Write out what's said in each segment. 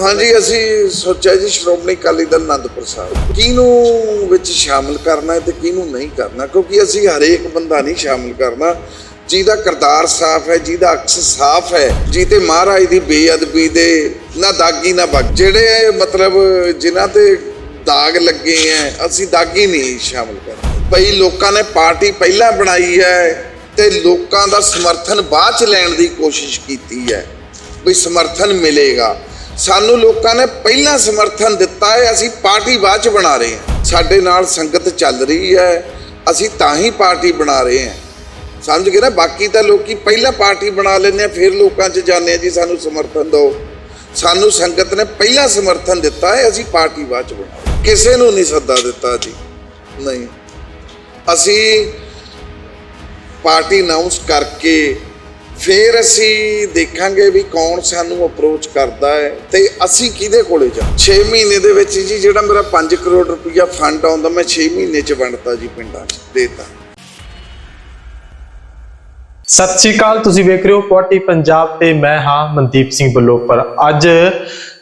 ਹਾਂਜੀ, ਅਸੀਂ ਸੋਚਿਆ ਜੀ, ਸ਼੍ਰੋਮਣੀ ਅਕਾਲੀ ਦਲ ਅਨੰਦਪੁਰ ਸਾਹਿਬ। ਕਿਹਨੂੰ ਵਿੱਚ ਸ਼ਾਮਲ ਕਰਨਾ ਹੈ ਤੇ ਕਿਹਨੂੰ ਨਹੀਂ ਕਰਨਾ? ਕਿਉਂਕਿ ਅਸੀਂ ਹਰੇਕ ਬੰਦਾ ਨਹੀਂ ਸ਼ਾਮਲ ਕਰਨਾ। ਜਿਹਦਾ ਕਰਤਾਰ ਸਾਫ਼ ਹੈ, ਜਿਹਦਾ ਅਕਸ ਸਾਫ਼ ਹੈ ਜਿਹਤੇ ਮਹਾਰਾਜ ਦੀ ਬੇਅਦਬੀ ਦੇ ਨਾ ਦਾਗੀ ਨਾ ਬਗ। ਜਿਹੜੇ ਮਤਲਬ ਜਿਨ੍ਹਾਂ ਤੇ ਦਾਗ ਲੱਗੇ ਐ ਅਸੀਂ ਦਾਗੀ ਨਹੀਂ ਸ਼ਾਮਲ ਕਰਨਾ। ਭਈ ਲੋਕਾਂ ਨੇ ਪਾਰਟੀ ਪਹਿਲਾਂ ਬਣਾਈ ਹੈ ਤੇ ਲੋਕਾਂ ਦਾ ਸਮਰਥਨ ਬਾਅਦ ਚ ਲੈਣ ਦੀ ਕੋਸ਼ਿਸ਼ ਕੀਤੀ ਹੈ। ਵੀ ਸਮਰਥਨ ਮਿਲੇਗਾ। ਸਾਨੂੰ ਲੋਕਾਂ ਨੇ ਪਹਿਲਾਂ ਸਮਰਥਨ ਦਿੱਤਾ ਹੈ, ਅਸੀਂ ਪਾਰਟੀ ਬਾਅਦ ਚ ਬਣਾ ਰਹੇ ਹਾਂ। ਸਾਡੇ ਨਾਲ ਸੰਗਤ ਚੱਲ ਰਹੀ ਹੈ, ਅਸੀਂ ਤਾਂ ਹੀ ਪਾਰਟੀ ਬਣਾ ਰਹੇ ਹਾਂ। ਸਮਝ ਗਏ ਨਾ? ਬਾਕੀ ਤਾਂ ਲੋਕੀ ਪਹਿਲਾਂ ਪਾਰਟੀ ਬਣਾ ਲੈਂਦੇ ਆ, ਫਿਰ ਲੋਕਾਂ 'ਚ ਜਾਂਦੇ ਆ ਜੀ, ਸਾਨੂੰ ਸਮਰਥਨ ਦਿਓ। ਸਾਨੂੰ ਸੰਗਤ ਨੇ ਪਹਿਲਾਂ ਸਮਰਥਨ ਦਿੱਤਾ ਹੈ, ਅਸੀਂ ਪਾਰਟੀ ਬਾਅਦ ਚ ਬਣਾ ਕਿਸੇ ਨੂੰ ਨਹੀਂ ਸੱਦਾ ਦਿੱਤਾ ਜੀ। ਨਹੀਂ। ਅਸੀਂ ਪਾਰਟੀ ਅਨਾਉਂਸ ਕਰਕੇ ਫਿਰ ਅਸੀਂ ਦੇਖਾਂਗੇ ਵੀ ਕੌਣ ਸਾਨੂੰ ਅਪਰੋਚ ਕਰਦਾ ਹੈ ਤੇ ਅਸੀਂ ਕਿਹਦੇ ਕੋਲੇ ਜਾ 6 ਮਹੀਨੇ ਦੇ ਵਿੱਚ ਜੀ, ਜਿਹੜਾ ਮੇਰਾ 5 ਕਰੋੜ ਰੁਪਇਆ ਫੰਡ ਆਉਂਦਾ, ਮੈਂ 6 ਮਹੀਨੇ ਚ ਵੰਡਤਾ ਜੀ ਪਿੰਡਾਂ 'ਚ, ਦੇਤਾ। ਸਤਿ ਸ਼੍ਰੀ ਅਕਾਲ, ਤੁਸੀਂ ਵੇਖ ਰਹੇ ਹੋ ਪੋਟੀ ਪੰਜਾਬ ਤੇ ਮੈਂ ਹਾਂ ਮਨਦੀਪ ਸਿੰਘ ਬਲੋਪਰ। ਅੱਜ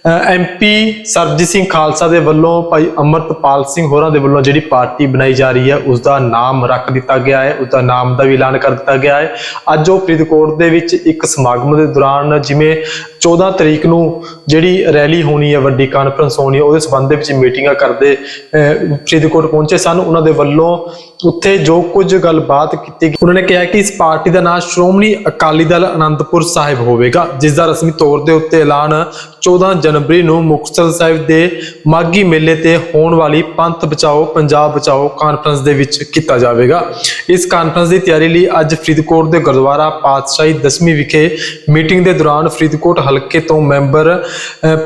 ਐਮਪੀ ਸਰਬਜੀਤ ਸਿੰਘ ਖਾਲਸਾ ਦੇ ਵੱਲੋਂ ਭਾਈ ਅਮਰਤਪਾਲ ਸਿੰਘ ਹੋਰਾਂ ਦੇ ਵੱਲੋਂ ਜਿਹੜੀ ਪਾਰਟੀ ਬਣਾਈ ਜਾ ਰਹੀ ਹੈ ਉਸ ਦਾ ਨਾਮ ਰੱਖ ਦਿੱਤਾ ਗਿਆ ਹੈ ਉਸ ਦਾ ਨਾਮ ਦਾ ਵੀ ਐਲਾਨ ਕਰ ਦਿੱਤਾ ਗਿਆ ਹੈ। ਅੱਜ ਉਹ ਫਰੀਦਕੋਟ ਦੇ ਵਿੱਚ ਇੱਕ ਸਮਾਗਮ ਦੇ ਦੌਰਾਨ ਜਿਵੇਂ 14 ਤਰੀਕ ਨੂੰ ਜਿਹੜੀ ਰੈਲੀ ਹੋਣੀ ਹੈ, ਵੱਡੀ ਕਾਨਫਰੰਸ ਹੋਣੀ ਹੈ, ਉਹਦੇ ਸੰਬੰਧ ਦੇ ਵਿੱਚ ਮੀਟਿੰਗਾਂ ਕਰਦੇ ਫਰੀਦਕੋਟ ਪਹੁੰਚੇ ਸਨ। ਉਹਨਾਂ ਦੇ ਵੱਲੋਂ ਉੱਥੇ ਜੋ ਕੁਝ ਗੱਲਬਾਤ ਕੀਤੀ ਗਈ, ਉਹਨਾਂ ਨੇ ਕਿਹਾ ਕਿ ਇਸ ਪਾਰਟੀ ਦਾ ਨਾਮ ਸ਼੍ਰੋਮਣੀ ਅਕਾਲੀ ਦਲ ਅਨੰਦਪੁਰ ਸਾਹਿਬ ਹੋਵੇਗਾ, ਜਿਸ ਦਾ ਰਸਮੀ ਤੌਰ ਦੇ ਉੱਤੇ ਐਲਾਨ 14 ਜਨਵਰੀ ਨੂੰ ਮੁਕਤਸਰ ਸਾਹਿਬ ਦੇ ਮਾਗੀ ਮੇਲੇ ਤੇ ਹੋਣ ਵਾਲੀ ਪੰਥ ਬਚਾਓ, ਪੰਜਾਬ ਬਚਾਓ ਕਾਨਫਰੰਸ ਦੇ ਵਿੱਚ ਕੀਤਾ ਜਾਵੇਗਾ। ਇਸ ਕਾਨਫਰੰਸ ਦੀ ਤਿਆਰੀ ਲਈ ਅੱਜ ਫਰੀਦਕੋਟ ਦੇ ਗੁਰਦੁਆਰਾ ਪਾਤਸ਼ਾਹੀ ਦਸਵੀਂ ਵਿਖੇ ਮੀਟਿੰਗ ਦੇ ਦੌਰਾਨ ਫਰੀਦਕੋਟ ਹਲਕੇ ਤੋਂ ਮੈਂਬਰ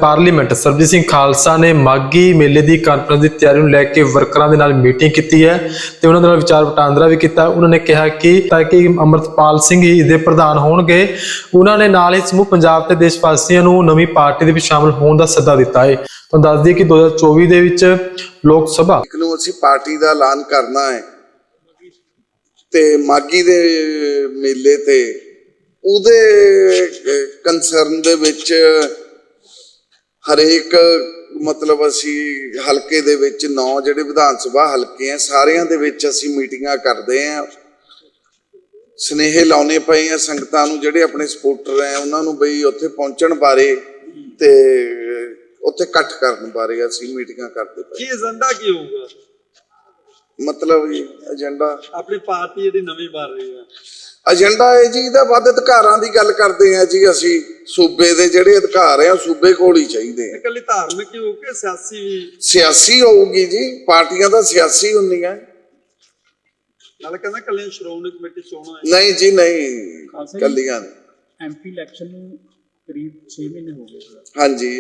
ਪਾਰਲੀਮੈਂਟ ਸਰਬਜੀਤ ਸਿੰਘ ਖਾਲਸਾ ਨੇ ਮਾਗੀ ਮੇਲੇ ਦੀ ਕਾਨਫਰੰਸ ਦੀ ਤਿਆਰੀ ਨੂੰ ਲੈ ਕੇ ਵਰਕਰਾਂ ਦੇ ਨਾਲ ਮੀਟਿੰਗ ਕੀਤੀ ਹੈ ਤੇ ਉਹਨਾਂ ਦੇ ਨਾਲ ਵਿਚਾਰ ਵਟਾਂਦਰਾ ਵੀ ਕੀਤਾ। ਉਹਨਾਂ ਨੇ ਕਿਹਾ ਕਿ ਤਾਂ ਕਿ ਅਮਰਤਪਾਲ ਸਿੰਘ ਹੀ ਇਸ ਦੇ ਪ੍ਰਧਾਨ ਹੋਣਗੇ। ਉਹਨਾਂ ਨੇ ਨਾਲ ਹੀ ਸਮੂਹ ਪੰਜਾਬ ਤੇ ਦੇਸ਼ ਵਾਸੀਆਂ ਨੂੰ ਨਵੀਂ ਪਾਰਟੀ ਦੇ ਵਿੱਚ ਸ਼ਾਮਲ ਹੋਣ ਦਾ ਸੱਦਾ ਦਿੱਤਾ ਹੈ ਤੁਹਾਨੂੰ ਦੱਸ ਦਈਏ ਕਿ 2024 ਦੇ ਵਿੱਚ ਲੋਕ ਸਭਾ ਨੂੰ ਅਸੀਂ ਪਾਰਟੀ ਦਾ ਐਲਾਨ ਕਰਨਾ ਹੈ ਤੇ ਮਾਗੀ ਦੇ ਮੇਲੇ ਤੇ ਉਹਦੇ ਕੰਸਰਨ ਦੇ ਵਿੱਚ ਹਰੇਕ, ਮਤਲਬ ਅਸੀਂ ਹਲਕੇ ਦੇ ਵਿੱਚ ਨੌ ਜਿਹੜੇ ਵਿਧਾਨ ਸਭਾ ਹਲਕੇ ਆ, ਸਾਰਿਆਂ ਦੇ ਵਿੱਚ ਅਸੀਂ ਮੀਟਿੰਗਾਂ ਕਰਦੇ ਆ। ਸਨੇਹ ਲਾਉਣੇ ਪਏ ਆ ਸੰਗਤਾਂ ਨੂੰ, ਜਿਹੜੇ ਆਪਣੇ ਸਪੋਰਟਰ ਆ, ਉਹਨਾਂ ਨੂੰ ਬਈ ਉੱਥੇ ਪਹੁੰਚਣ ਬਾਰੇ ਤੇ ਉੱਥੇ ਇਕੱਠ ਕਰਨ ਬਾਰੇ ਅਸੀਂ ਮੀਟਿੰਗਾਂ ਕਰਦੇ ਪਏ। ਕੀ ਏਜੰਡਾ ਕੀ ਹੋਊਗਾ? ਮਤਲਬ ਜੀ ਏਜੰਡਾ। ਆਪਣੀ ਪਾਰਟੀ ਜਿਹੜੀ ਨਵੀਂ ਬਣ ਰਹੀ ਹੈ। ਏਜੰਡਾ ਹੈ ਜੀ ਇਹਦਾ ਵੱਧ ਅਧਿਕਾਰਾਂ ਦੀ ਗੱਲ ਕਰਦੇ ਆ ਜੀ ਅਸੀਂ। ਸੂਬੇ ਦੇ ਜਿਹੜੇ ਅਧਿਕਾਰ ਆ ਸੂਬੇ ਕੋਲ ਹੀ ਚਾਹੀਦੇ ਆ। ਇਕੱਲੀ ਧਾਰਮਿਕ ਹੀ ਹੋਊ ਕਿ ਸਿਆਸੀ ਵੀ? ਸਿਆਸੀ ਹੋਊਗੀ ਜੀ ਪਾਰਟੀਆਂ ਤਾਂ ਸਿਆਸੀ ਹੁੰਦੀਆਂ। ਨਾਲ ਕਹਿੰਦਾ ਕੱਲੇ ਸ਼੍ਰੋਮਣੀ ਕਮੇਟੀ ਚੋਣਾਂ ਨਹੀਂ ਜੀ ਨਹੀਂ ਕੱਲੀਆਂ। ਐਮਪੀ ਇਲੈਕਸ਼ਨ ਨੂੰ ਕਰੀਬ 6 ਮਹੀਨੇ ਹੋ ਗਏ ਹਾਂਜੀ।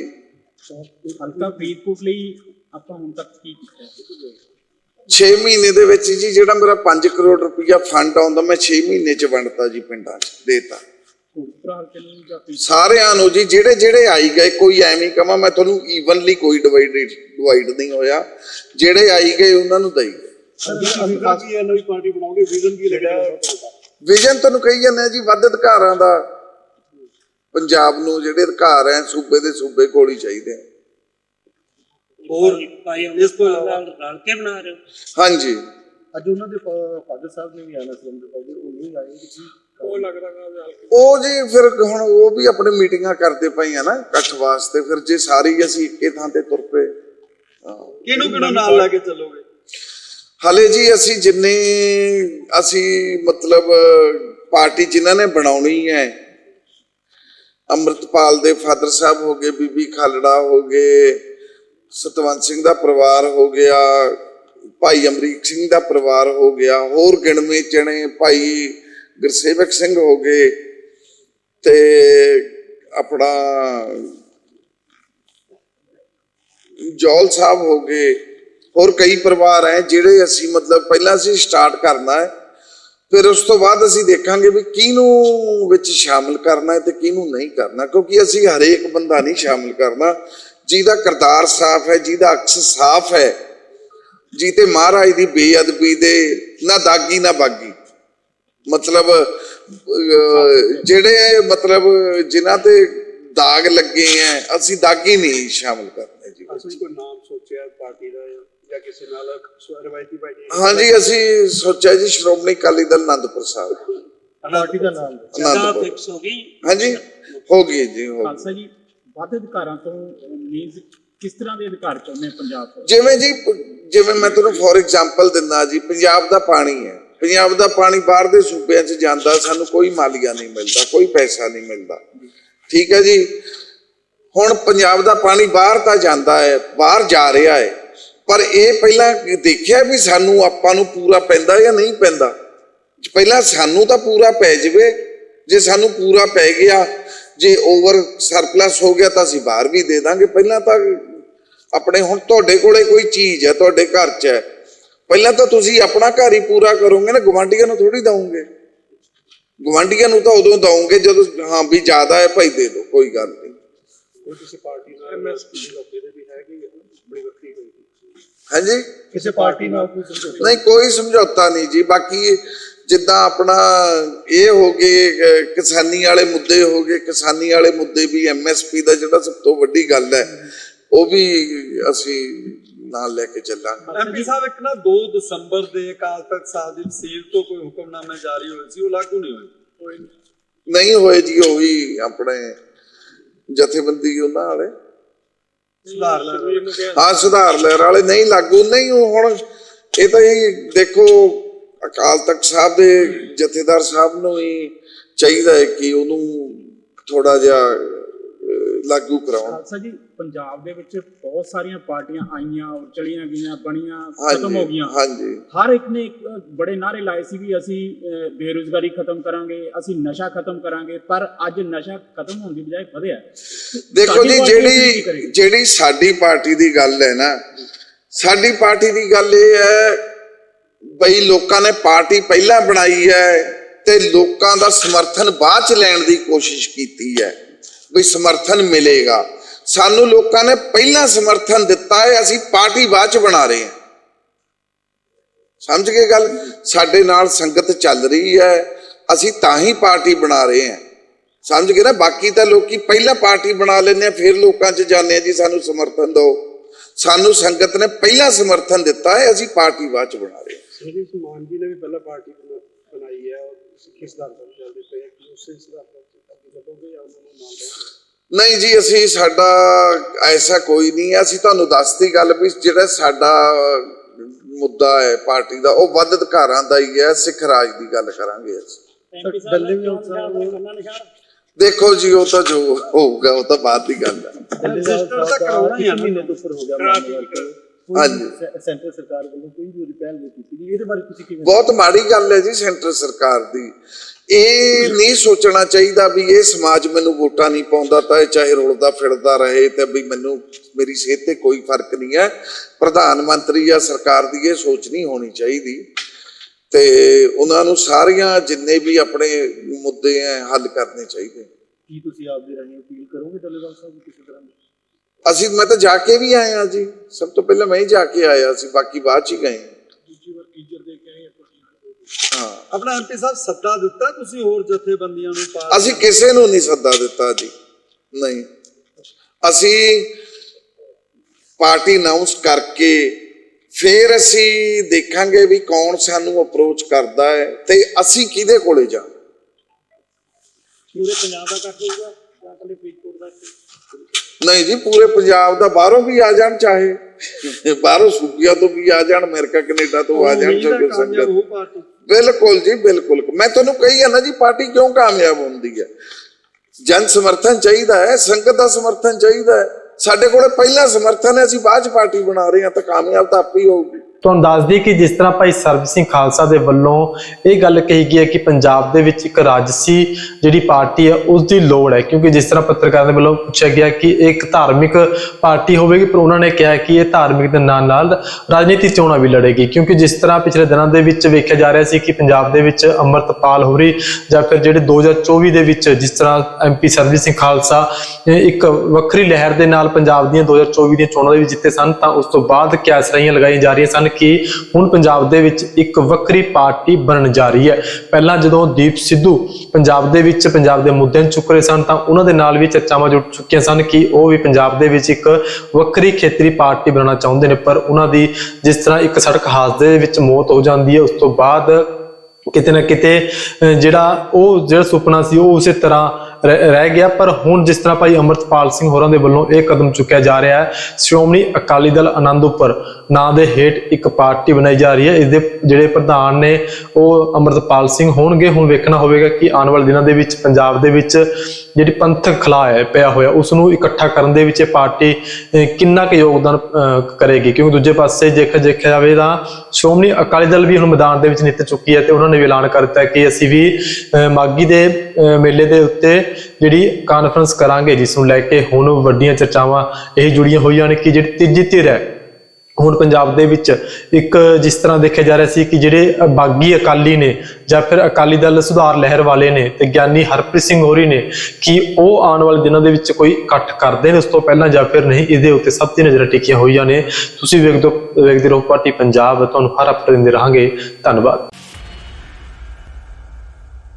ਹਲਕਾ ਫਰੀਦਕੋਟ ਲਈ ਆਪਾਂ ਹੁਣ ਤੱਕ ਕੀ ਕੀਤਾ? 6 ਮਹੀਨੇ ਦੇ ਵਿੱਚ ਜੀ ਜਿਹੜਾ ਮੇਰਾ 5 ਕਰੋੜ ਰੁਪਈਆ ਫੰਡ ਆਉਂਦਾ ਮੈਂ 6 ਮਹੀਨੇ ਚ ਵੰਡਤਾ ਜੀ ਪਿੰਡਾਂ 'ਚ ਦੇਤਾ। ਸਾਰਿਆਂ ਨੂੰ ਜੀ ਜਿਹੜੇ ਜਿਹੜੇ ਆਈ ਗਏ ਕੋਈ ਐਵੇਂ ਕਮਾ ਮੈਂ ਤੁਹਾਨੂੰ ਈਵਨਲੀ ਕੋਈ ਡਿਵਾਈਡ ਡਿਵਾਈਡ ਨਹੀਂ ਹੋਇਆ। ਜਿਹੜੇ ਆਈ ਗਏ ਉਹਨਾਂ ਨੂੰ ਦਈ ਗਏ। ਵਿਜ਼ਨ ਤੁਹਾਨੂੰ ਕਹੀ ਜਾਂਦੇ ਜੀ ਵੱਧ ਅਧਿਕਾਰਾਂ ਦਾ ਪੰਜਾਬ ਨੂੰ ਜਿਹੜੇ ਅਧਿਕਾਰ ਐ ਸੂਬੇ ਦੇ ਸੂਬੇ ਕੋਲ ਹੀ ਚਾਹੀਦੇ ਆ। ਹੋਰ ਇਸ ਤੋਂ ਇਲਾਵਾ ਰਲ ਕੇ ਬਣਾ ਰਹੇ ਹੋ? ਹਾਂਜੀ। ਅੱਜ ਉਹਨਾਂ ਦੇ ਫਾਦਰ ਸਾਹਿਬ ਨੇ ਵੀ ਆਣਾ ਸੀ ਅੰਦਰ ਉਹ ਨਹੀਂ ਆਏ ਕਿ ਜੀ ਉਹ ਲੱਗ ਰਿਹਾ ਉਹ ਜੀ ਫਿਰ ਹੁਣ ਉਹ ਵੀ ਆਪਣੇ ਮੀਟਿੰਗਾਂ ਕਰਦੇ ਪਏ ਆ ਨਾ ਇਕੱਠ ਵਾਸਤੇ ਫਿਰ ਜੇ ਸਾਰੀ ਅਸੀਂ ਇੱਕੇ ਥਾਂ ਤੇ ਤੁਰ ਪਏ ਹਾਂ। ਕਿਹਨੂੰ ਕਿਹਨੂੰ ਨਾਲ ਲੈ ਕੇ ਚੱਲੋਗੇ? ਹਲੇ ਜੀ ਅਸੀਂ ਜਿੰਨੇ ਅਸੀਂ ਮਤਲਬ ਪਾਰਟੀ ਜਿਨ੍ਹਾਂ ਨੇ ਬਣਾਉਣੀ ਹੈ ਅੰਮ੍ਰਿਤਪਾਲ ਦੇ ਫਾਦਰ ਸਾਹਿਬ ਹੋ ਗਏ, ਬੀਬੀ ਖਾਲੜਾ ਹੋ ਗਏ, ਸਤਵੰਤ ਸਿੰਘ ਦਾ ਪਰਿਵਾਰ ਹੋ ਗਿਆ, ਭਾਈ ਅਮਰੀਕ ਸਿੰਘ ਦਾ ਪਰਿਵਾਰ ਹੋ ਗਿਆ, ਹੋਰ ਗਿਣਵੇਂ ਚਣੇ ਭਾਈ ਗੁਰਸੇਵਕ ਸਿੰਘ ਹੋ ਗਏ ਤੇ ਆਪਣਾ ਜੌਲ ਸਾਹਿਬ ਹੋ ਗਏ, ਹੋਰ ਕਈ ਪਰਿਵਾਰ ਹੈ ਜਿਹੜੇ ਅਸੀਂ ਮਤਲਬ ਪਹਿਲਾਂ ਅਸੀਂ ਸਟਾਰਟ ਕਰਨਾ ਹੈ। ਫਿਰ ਉਸ ਤੋਂ ਬਾਅਦ ਅਸੀਂ ਦੇਖਾਂਗੇ ਵੀ ਕਿਹਨੂੰ ਵਿੱਚ ਸ਼ਾਮਲ ਕਰਨਾ ਹੈ ਤੇ ਕਿਹਨੂੰ ਨਹੀਂ ਕਰਨਾ, ਕਿਉਂਕਿ ਅਸੀਂ ਹਰੇਕ ਬੰਦਾ ਨਹੀਂ ਸ਼ਾਮਲ ਕਰਨਾ। ਜਿਹਦਾ ਕਰਤਾਰ ਸਾਫ਼ ਹੈ, ਜਿਹਦਾ ਅਕਸ ਸਾਫ਼ ਹੈ ਜਿਹਤੇ ਮਹਾਰਾਜ ਦੀ ਬੇਅਦਬੀ ਦੇ, ਨਾ ਦਾਗੀ, ਨਾ ਬਾਗੀ। ਮਤਲਬ ਜਿਹੜੇ ਮਤਲਬ ਜਿਨ੍ਹਾਂ ਤੇ ਦਾਗ ਲੱਗੇ ਆ ਅਸੀਂ ਦਾਗੀ ਨਹੀਂ ਸ਼ਾਮਲ ਕਰਨੇ ਜੀ। ਕੋਈ ਨਾਮ ਸੋਚਿਆ ਪਾਰਟੀ ਦਾ ਜਾਂ- ਜਾਂ ਕਿਸੇ ਨਾਲ ਸ- ਰਵਾਇਤੀ ਪਾਰਟੀ ਹਾਂਜੀ ਅਸੀਂ ਸੋਚਿਆ ਜੀ ਸ਼੍ਰੋਮਣੀ ਅਕਾਲੀ ਦਲ ਆਨੰਦਪੁਰ ਸਾਹਿਬ। ਪਾਰਟੀ ਦਾ ਨਾਮ। ਆਨੰਦਪੁਰ ਫਿਕਸ ਹੋ ਗਈ? ਹਾਂਜੀ ਹੋ ਗਈ ਜੀ ਹੋ ਗਈ। ਖਾਲਸਾ ਜੀ ਵੱਧ ਅਧਿਕਾਰਾਂ ਤੋਂ ਮੀਨਸ ਕਿਸ ਤਰ੍ਹਾਂ ਦੇ ਅਧਿਕਾਰ ਚਾਹੁੰਦੇ ਆ ਪੰਜਾਬ ਤੋਂ? ਜਿਵੇਂ ਜੀ ਪ- ਜਿਵੇਂ ਮੈਂ ਤੁਹਾਨੂੰ ਫੋਰ ਐਗਜ਼ਾਮਪਲ ਦਿੰਦਾ ਜੀ ਪੰਜਾਬ ਦਾ ਪਾਣੀ ਹੈ। ਪੰਜਾਬ ਦਾ ਪਾਣੀ ਬਾਹਰ ਦੇ ਸੂਬਿਆਂ 'ਚ ਜਾਂਦਾ ਸਾਨੂੰ ਕੋਈ ਮਾਲੀਆ ਨਹੀਂ ਮਿਲਦਾ ਕੋਈ ਪੈਸਾ ਨਹੀਂ ਮਿਲਦਾ। ਠੀਕ ਹੈ ਜੀ? ਹੁਣ ਪੰਜਾਬ ਦਾ ਪਾਣੀ ਬਾਹਰ ਤਾਂ ਜਾਂਦਾ ਹੈ ਬਾਹਰ ਜਾ ਰਿਹਾ ਹੈ। ਪਰ ਇਹ ਪਹਿਲਾਂ ਦੇਖਿਆ ਵੀ ਸਾਨੂੰ ਆਪਾਂ ਨੂੰ ਪੂਰਾ ਪੈਂਦਾ ਜਾਂ ਨਹੀਂ ਪੈਂਦਾ? ਪਹਿਲਾਂ ਸਾਨੂੰ ਤਾਂ ਪੂਰਾ ਪੈ ਜਾਵੇ। ਜੇ ਸਾਨੂੰ ਪੂਰਾ ਪੈ ਗਿਆ, ਜੇ ਓਵਰ ਸਰਪਲਸ ਹੋ ਗਿਆ ਤਾਂ ਅਸੀਂ ਬਾਹਰ ਵੀ ਦੇ ਦਾਂਗੇ। ਪਹਿਲਾਂ ਤਾਂ ਆਪਣੇ ਹੁਣ ਤੁਹਾਡੇ ਕੋਲੇ ਕੋਈ ਚੀਜ਼ ਹੈ, ਤੁਹਾਡੇ ਘਰ 'ਚ ਹੈ। ਪਹਿਲਾਂ ਤਾਂ ਤੁਸੀਂ ਆਪਣਾ ਘਰ ਹੀ ਪੂਰਾ ਕਰੋਗੇ ਨਾ ਗਵਾਂਢੀਆਂ ਨੂੰ ਥੋੜੀ ਦਵੋਗੇ। ਗਵਾਂਢੀਆਂ ਨੂੰ ਤਾਂ ਉਦੋਂ ਦਵੋਗੇ ਜਦੋਂ, ਹਾਂ ਵੀ ਜ਼ਿਆਦਾ ਹੈ, ਭਾਈ ਦੇ ਦਿਓ, ਕੋਈ ਗੱਲ ਨਹੀਂ। ਕੋਈ ਕਿਸੇ ਪਾਰਟੀ ਨਾਲ ਐਮਐਸਪੀ ਦੀ ਦੇ ਵੀ ਹੈਗੀ ਹੈ, ਬੜੀ ਵੱਖਰੀ ਹੋਈ ਹਾਂਜੀ? ਕਿਸੇ ਪਾਰਟੀ ਨਾਲ ਕੋਈ ਸਮਝੌਤਾ? ਨਹੀਂ ਕੋਈ ਸਮਝੌਤਾ ਨਹੀਂ ਜੀ। ਬਾਕੀ ਜਿੱਦਾਂ ਆਪਣਾ ਇਹ ਹੋ ਗਏ ਕਿਸਾਨੀ ਵਾਲੇ ਮੁੱਦੇ ਹੋ ਗਏ। ਕਿਸਾਨੀ ਵਾਲੇ ਮੁੱਦੇ ਵੀ ਐਮਐਸਪੀ ਦਾ ਜਿਹੜਾ ਸਭ ਤੋਂ ਵੱਡੀ ਗੱਲ ਹੈ ਉਹ ਵੀ ਅਸੀਂ ਨਾਲ ਲੈ ਕੇ ਚੱਲਾਂਗੇ। ਐਮਪੀ ਸਾਹਿਬ ਇੱਕ ਨਾ 2 ਦਸੰਬਰ ਦੇ ਅਕਾਲ ਤਖਤ ਸਾਹਿਬ ਦੀ ਤਹਿਸੀਲ ਤੋਂ ਕੋਈ ਹੁਕਮਨਾਮੇ ਜਾਰੀ ਹੋਏ ਸੀ ਉਹ ਲਾਗੂ ਨਹੀਂ ਹੋਏ? ਕੋਈ ਨਹੀਂ ਹੋਏ ਜੀ ਉਹੀ ਆਪਣੇ ਜਥੇਬੰਦੀ ਉਹਨਾਂ ਵਾਲੇ। ਸੁਧਾਰ ਲੈ ਹਾਂ ਸੁਧਾਰ ਲਹਿਰ ਵਾਲੇ ਨਹੀਂ ਲਾਗੂ। ਨਹੀਂ ਉਹ ਹੁਣ ਇਹ ਤਾਂ ਇਹ ਦੇਖੋ ਅਕਾਲ ਤਖਤ ਸਾਹਿਬ ਦੇ ਜਥੇਦਾਰ ਸਾਹਿਬ ਨੂੰ ਹੀ ਚਾਹੀਦਾ ਹੈ ਕਿ ਉਹਨੂੰ ਥੋੜਾ ਜਿਹਾ ਲਾਗੂ ਕਰਾਉਣ। ਖਾਲਸਾ ਜੀ ਪੰਜਾਬ ਦੇ ਵਿੱਚ ਬਹੁਤ ਸਾਰੀਆਂ ਪਾਰਟੀਆਂ ਆਈਆਂ ਔਰ ਚਲੀਆਂ ਗਈਆਂ ਬਣੀਆਂ ਖਤਮ ਹੋ ਗਈਆਂ। ਹਾਂਜੀ। ਹਰ ਇੱਕ ਨੇ ਇੱਕ ਬੜੇ ਨਾਰੇ ਲਾਏ ਸੀ ਵੀ ਅਸੀਂ ਬੇਰੁਜ਼ਗਾਰੀ ਖਤਮ ਕਰਾਂਗੇ ਅਸੀਂ ਨਸ਼ਾ ਖਤਮ ਕਰਾਂਗੇ ਪਰ ਅੱਜ ਨਸ਼ਾ ਖਤਮ ਹੋਣ ਦੀ ਬਜਾਏ ਵਧਿਆ। ਦੇਖੋ ਜੀ ਕੀ ਜਿਹੜੀ? ਜਿਹੜੀ ਸਾਡੀ ਪਾਰਟੀ ਦੀ ਗੱਲ ਹੈ ਨਾ ਸਾਡੀ ਪਾਰਟੀ ਦੀ ਗੱਲ ਇਹ ਹੈ ਬਈ ਲੋਕਾਂ ਨੇ ਪਾਰਟੀ ਪਹਿਲਾਂ ਬਣਾਈ ਹੈ ਤੇ ਲੋਕਾਂ ਦਾ ਸਮਰਥਨ ਬਾਅਦ ਚ ਲੈਣ ਦੀ ਕੋਸ਼ਿਸ਼ ਕੀਤੀ ਹੈ ਬਈ ਸਮਰਥਨ ਮਿਲੇਗਾ। ਸਾਨੂੰ ਲੋਕਾਂ ਨੇ ਪਹਿਲਾਂ ਸਮਰਥਨ ਦਿੱਤਾ ਹੈ ਅਸੀਂ ਪਾਰਟੀ ਬਾਅਦ ਚ ਬਣਾ ਰਹੇ ਹਾਂ। ਸਮਝ ਗਏ ਗੱਲ? ਸਾਡੇ ਨਾਲ ਸੰਗਤ ਚੱਲ ਰਹੀ ਹੈ ਅਸੀਂ ਤਾਂ ਹੀ ਪਾਰਟੀ ਬਣਾ ਰਹੇ ਹਾਂ। ਸਮਝ ਗਏ ਨਾ? ਬਾਕੀ ਤਾਂ ਲੋਕੀ ਪਹਿਲਾਂ ਪਾਰਟੀ ਬਣਾ ਲੈਂਦੇ ਆ ਫਿਰ ਲੋਕਾਂ 'ਚ ਜਾਂਦੇ ਆ ਜੀ ਸਾਨੂੰ ਸਮਰਥਨ ਦਿਓ। ਸਾਨੂੰ ਸੰਗਤ ਨੇ ਪਹਿਲਾਂ ਸਮਰਥਨ ਦਿੱਤਾ ਹੈ ਅਸੀਂ ਪਾਰਟੀ ਬਾਅਦ 'ਚ ਬਣਾ ਰਹੇ ਹਾਂ। ਸ੍ਰੀ ਸੁਮਾਨ ਜੀ ਨੇ ਵੀ ਪਹਿਲਾਂ ਪਾਰਟੀ ਬਣਾ- ਬਣਾਈ ਹੈ ਔਰ ਸਿੱਖੀ ਸਿਧਾਂਤ ਤੇ ਚੱਲਦੇ ਪਏ ਹੈ? ਕਿ ਉਸੇ ਸਿਧਾਂਤ ਤੇ ਅੱਗੇ ਚੱਲੋਗੇ ਜਾਂ ਉਹਨਾਂ ਨੂੰ ਨਾਲ ਲਓਗੇ ਨਹੀਂ ਜੀ ਅਸੀਂ ਸਾਡਾ ਐਸਾ ਕੋਈ ਨਹੀਂ ਹੈ। ਅਸੀਂ ਤੁਹਾਨੂੰ ਦੱਸਤੀ ਗੱਲ ਵੀ ਜਿਹੜਾ ਸਾਡਾ ਮੁੱਦਾ ਹੈ ਪਾਰਟੀ ਦਾ ਉਹ ਵੱਧ ਅਧਿਕਾਰਾਂ ਦਾ ਹੀ ਹੈ। ਸਿੱਖ ਰਾਜ ਦੀ ਗੱਲ ਕਰਾਂਗੇ ਅਸੀਂ। ਐਮਪੀ ਵੀ ਦੇਖੋ ਜੀ ਉਹ ਤਾਂ ਜੋ ਹੋਊਗਾ ਉਹ ਤਾਂ ਬਾਅਦ ਦੀ ਗੱਲ ਹੈ ਰਜਿਸਟਰ ਤਾਂ ਕਰਾਉਣਾ ਹੀ ਹੈ ਮਹੀਨੇ ਤੋਂ ਉੱਪਰ ਹੋ ਗਿਆ ਹਾਂਜੀ। ਸੈਂਟਰ ਸਰਕਾਰ ਵੱਲੋਂ ਕੋਈ ਵੀ ਪਹਿਲ ਨਹੀਂ ਕੀਤੀ ਗਈ। ਇਹਦੇ ਬਾਰੇ ਤੁਸੀਂ ਕਿਵੇਂ ਬਹੁਤ ਮਾੜੀ ਗੱਲ ਹੈ ਜੀ ਸੈਂਟਰ ਸਰਕਾਰ ਦੀ। ਇਹ ਨਹੀਂ ਸੋਚਣਾ ਚਾਹੀਦਾ ਵੀ ਇਹ ਸਮਾਜ ਮੈਨੂੰ ਵੋਟਾਂ ਨਹੀਂ ਪਾਉਂਦਾ ਤਾਂ ਇਹ ਚਾਹੇ ਰੁਲਦਾ ਫਿਰਦਾ ਰਹੇ ਤੇ ਵੀ ਮੈਨੂੰ ਮੇਰੀ ਸਿਹਤ ਤੇ ਕੋਈ ਫ਼ਰਕ ਨਹੀਂ ਹੈ। ਪ੍ਰਧਾਨ ਮੰਤਰੀ ਜਾਂ ਸਰਕਾਰ ਦੀ ਇਹ ਸੋਚ ਨਹੀਂ ਹੋਣੀ ਚਾਹੀਦੀ। ਤੇ ਉਹਨਾਂ ਨੂੰ ਸਾਰੀਆਂ ਜਿੰਨੇ ਵੀ ਆਪਣੇ ਮੁੱਦੇ ਹੈ ਹੱਲ ਕਰਨੇ ਚਾਹੀਦੇ ਕੀ ਤੁਸੀਂ ਆਪ ਦੀ ਰਾਹੀਂ ਅਪੀਲ ਕਰੋਗੇ ਡੱਲੇਵਾਲ ਸਾਹਿਬ ਨੂੰ ਕਿਸੇ ਤਰ੍ਹਾਂ ਅਸੀਂ ਮੈਂ ਤਾਂ ਜਾ ਕੇ ਵੀ ਆਇਆ ਜੀ। ਸਭ ਤੋਂ ਪਹਿਲਾਂ ਮੈਂ ਹੀ ਜਾ ਕੇ ਆਇਆ ਸੀ ਬਾਕੀ ਬਾਅਦ ਚ ਹੀ ਗਏ ਦੂਜੀ ਵਾਰ ਟੀਚਰ ਦੇ ਕੇ ਆਏ ਹਾਂ। ਆਪਣਾ ਐਮਪੀ ਸਾਹਿਬ ਸੱਦਾ ਦਿੱਤਾ ਤੁਸੀਂ ਹੋਰ ਜਥੇਬੰਦੀਆਂ ਨੂੰ ਪਾ ਅਸੀਂ ਕਿਸੇ ਨੂੰ ਨਹੀਂ ਸੱਦਾ ਦਿੱਤਾ ਜੀ। ਨਹੀਂ। ਅਸੀਂ ਪਾਰਟੀ ਅਨਾਉਂਸ ਕਰਕੇ ਫਿਰ ਅਸੀਂ ਦੇਖਾਂਗੇ ਵੀ ਕੌਣ ਸਾਨੂੰ ਅਪਰੋਚ ਕਰਦਾ ਹੈ ਤੇ ਅਸੀਂ ਕਿਹਦੇ ਕੋਲੇ ਜਾ ਪੂਰੇ ਪੰਜਾਬ ਦਾ ਕਰ ਹੋਊਗਾ ਜਾਂ ਕੱਲੇ ਫਰੀਦਕੋਟ ਦਾ? ਨਹੀਂ ਜੀ ਪੂਰੇ ਪੰਜਾਬ ਦਾ ਬਾਹਰੋਂ ਵੀ ਆ ਜਾਣ ਚਾਹੇ। ਬਾਹਰੋਂ ਸੂਬਿਆਂ ਤੋਂ ਵੀ ਆ ਜਾਣ ਅਮਰੀਕਾ ਕੈਨੇਡਾ ਤੋਂ ਆ ਜਾਣ ਜੋ ਸੰਗਤ ਬਿਲਕੁਲ ਜੀ ਬਿਲਕੁਲ। ਮੈਂ ਤੁਹਾਨੂੰ ਕਹੀ ਹੈ ਨਾ ਜੀ ਪਾਰਟੀ ਕਿਉਂ ਕਾਮਯਾਬ ਹੁੰਦੀ ਹੈ? ਜਨ ਸਮਰਥਨ ਚਾਹੀਦਾ ਹੈ ਸੰਗਤ ਦਾ ਸਮਰਥਨ ਚਾਹੀਦਾ ਹੈ। ਸਾਡੇ ਕੋਲੇ ਪਹਿਲਾਂ ਸਮਰਥਨ ਹੈ, ਅਸੀਂ ਬਾਅਦ ਚ ਪਾਰਟੀ ਬਣਾ ਰਹੇ ਹਾਂ, ਤਾਂ ਕਾਮਯਾਬ ਤਾਂ ਆਪੇ ਹੀ ਹੋਊਗੀ। ਤੁਹਾਨੂੰ ਦੱਸ ਦਈਏ ਕਿ ਜਿਸ ਤਰ੍ਹਾਂ ਭਾਈ ਸਰਬਜੀਤ ਸਿੰਘ ਖਾਲਸਾ ਦੇ ਵੱਲੋਂ ਇਹ ਗੱਲ ਕਹੀ ਗਈ ਹੈ ਕਿ ਪੰਜਾਬ ਦੇ ਵਿੱਚ ਇੱਕ ਰਾਜਸੀ ਜਿਹੜੀ ਪਾਰਟੀ ਹੈ, ਉਸ ਦੀ ਲੋੜ ਹੈ। ਕਿਉਂਕਿ ਜਿਸ ਤਰ੍ਹਾਂ ਪੱਤਰਕਾਰਾਂ ਦੇ ਵੱਲੋਂ ਪੁੱਛਿਆ ਗਿਆ ਕਿ ਇਹ ਇੱਕ ਧਾਰਮਿਕ ਪਾਰਟੀ ਹੋਵੇਗੀ, ਪਰ ਉਹਨਾਂ ਨੇ ਕਿਹਾ ਕਿ ਇਹ ਧਾਰਮਿਕ ਦੇ ਨਾਲ ਨਾਲ ਰਾਜਨੀਤੀ ਚੋਣਾਂ ਵੀ ਲੜੇਗੀ। ਕਿਉਂਕਿ ਜਿਸ ਤਰ੍ਹਾਂ ਪਿਛਲੇ ਦਿਨਾਂ ਦੇ ਵਿੱਚ ਵੇਖਿਆ ਜਾ ਰਿਹਾ ਸੀ ਕਿ ਪੰਜਾਬ ਦੇ ਵਿੱਚ ਅੰਮ੍ਰਿਤਪਾਲ ਹੋਰੀ ਜਾਂ ਫਿਰ ਜਿਹੜੇ 2024 ਦੇ ਵਿੱਚ ਜਿਸ ਤਰ੍ਹਾਂ ਐਮਪੀ ਸਰਬਜੀਤ ਸਿੰਘ ਖਾਲਸਾ ਇੱਕ ਵੱਖਰੀ ਲਹਿਰ ਦੇ ਨਾਲ ਪੰਜਾਬ ਦੀਆਂ 2024 ਦੀਆਂ ਚੋਣਾਂ ਦੇ ਵਿੱਚ ਜਿੱਤੇ ਸਨ, ਤਾਂ ਉਸ ਤੋਂ ਬਾਅਦ ਕਿਆਸਰਾਈਆਂ ਲਗਾਈਆਂ ਜਾ ਰਹੀਆਂ ਸਨ ਕਿ ਹੁਣ ਪੰਜਾਬ ਦੇ ਵਿੱਚ ਇੱਕ ਵੱਖਰੀ ਪਾਰਟੀ ਬਣਨ ਜਾ ਰਹੀ ਹੈ। ਪਹਿਲਾਂ ਜਦੋਂ ਦੀਪ ਸਿੱਧੂ ਪੰਜਾਬ ਦੇ ਵਿੱਚ ਪੰਜਾਬ ਦੇ ਮੁੱਦਿਆਂ ਚੁੱਕ ਰਹੇ ਸਨ, ਤਾਂ ਉਹਨਾਂ ਦੇ ਨਾਲ ਵੀ ਚਰਚਾਵਾਂ ਜੁੜ ਚੁੱਕੀਆਂ ਸਨ ਕਿ ਉਹ ਵੀ ਪੰਜਾਬ ਦੇ ਵਿੱਚ ਇੱਕ ਵੱਖਰੀ ਖੇਤਰੀ ਪਾਰਟੀ ਬਣਾਉਣਾ ਚਾਹੁੰਦੇ ਨੇ। ਪਰ ਉਹਨਾਂ ਦੀ ਜਿਸ ਤਰ੍ਹਾਂ ਇੱਕ ਸੜਕ ਹਾਦਸੇ ਦੇ ਵਿੱਚ ਮੌਤ ਹੋ ਜਾਂਦੀ ਹੈ, ਉਸ ਤੋਂ ਬਾਅਦ ਕਿਤੇ ਨਾ ਕਿਤੇ ਜਿਹੜਾ ਉਹ ਜਿਹੜਾ ਸੁਪਨਾ ਸੀ, ਉਹ ਉਸੇ ਤਰ੍ਹਾਂ ਰਹਿ ਰਹਿ ਗਿਆ, ਪਰ ਹੁਣ ਜਿਸ ਤਰ੍ਹਾਂ ਭਾਈ ਅਮਰਤਪਾਲ ਸਿੰਘ ਹੋਰਾਂ ਦੇ ਵੱਲੋਂ ਇਹ ਕਦਮ ਚੁੱਕਿਆ ਜਾ ਰਿਹਾ ਹੈ, ਸ਼੍ਰੋਮਣੀ ਅਕਾਲੀ ਦਲ ਆਨੰਦ ਉੱਪਰ ਨਾਂ ਦੇ ਹੇਠ ਇੱਕ ਪਾਰਟੀ ਬਣਾਈ ਜਾ ਰਹੀ ਹੈ, ਇਸ ਦੇ ਜਿਹੜੇ ਪ੍ਰਧਾਨ ਨੇ ਉਹ ਅਮਰਤਪਾਲ ਸਿੰਘ ਹੋਣਗੇ। ਹੁਣ ਵੇਖਣਾ ਹੋਵੇਗਾ ਕਿ ਆਉਣ ਵਾਲੇ ਦਿਨਾਂ ਦੇ ਵਿੱਚ, ਪੰਜਾਬ ਦੇ ਵਿੱਚ ਜਿਹੜੀ ਪੰਥਕ ਖਲਾ ਹੈ ਪਿਆ ਹੋਇਆ ਉਸ ਨੂੰ ਇਕੱਠਾ ਕਰਨ ਦੇ ਵਿੱਚ ਇਹ ਪਾਰਟੀ ਕਿੰਨਾ ਕੁ ਯੋਗਦਾਨ ਕਰੇਗੀ? ਕਿਉਂਕਿ ਦੂਜੇ ਪਾਸੇ ਜੇਕਰ ਦੇਖਿਆ ਜਾਵੇ ਤਾਂ ਸ਼੍ਰੋਮਣੀ ਅਕਾਲੀ ਦਲ ਵੀ ਹੁਣ ਮੈਦਾਨ ਦੇ ਵਿੱਚ ਨਿੱਤ ਚੁੱਕੀ ਹੈ ਤੇ ਉਹਨਾਂ ਨੇ ਵੀ ਐਲਾਨ ਕਰ ਦਿੱਤਾ ਕਿ ਅਸੀਂ ਵੀ ਅਹ, ਮਾਘੀ ਦੇ ਮੇਲੇ ਦੇ ਉੱਤੇ ਜਿਹੜੀ ਕਾਨਫਰੰਸ ਕਰਾਂਗੇ ਜਿਸ ਨੂੰ ਲੈ ਕੇ ਹੁਣ ਵੱਡੀਆਂ ਚਰਚਾਵਾਂ ਇਹ ਜੁੜੀਆਂ ਹੋਈਆਂ ਨੇ ਕਿ ਜਿਹੜੀ ਤੀਜੀ ਧਿਰ ਹੈ ਹੁਣ ਪੰਜਾਬ ਦੇ ਵਿੱਚ ਇੱਕ ਜਿਸ ਤਰ੍ਹਾਂ ਦੇਖਿਆ ਜਾ ਰਿਹਾ ਸੀ ਕਿ ਜਿਹੜੇ ਬਾਗੀ ਅਕਾਲੀ ਨੇ ਜਾਂ ਫਿਰ ਅਕਾਲੀ ਦਲ ਸੁਧਾਰ ਲਹਿਰ ਵਾਲੇ ਨੇ ਤੇ ਗਿਆਨੀ ਹਰਪ੍ਰੀਤ ਸਿੰਘ ਹੋਰੀ ਨੇ ਕਿ ਉਹ ਆਉਣ ਵਾਲੇ ਦਿਨਾਂ ਦੇ ਵਿੱਚ ਕੋਈ ਇਕੱਠ ਕਰਦੇ ਨੇ, ਉਸ ਤੋਂ ਪਹਿਲਾਂ ਜਾਂ ਫਿਰ ਨਹੀਂ, ਇਹਦੇ ਉੱਤੇ ਸਭ ਦੀ ਨਜ਼ਰਾਂ ਟਿਕੀਆਂ ਹੋਈਆਂ ਨੇ। ਤੁਸੀਂ ਵੇਖਦੇ ਹੋ ਵੇਖਦੇ ਰਹੋ ਪਾਰਟੀ ਪੰਜਾਬ, ਤੁਹਾਨੂੰ ਹਰ ਹਫ਼ਤੇ ਦਿੰਦੇ ਰਹਾਂਗੇ। ਧੰਨਵਾਦ।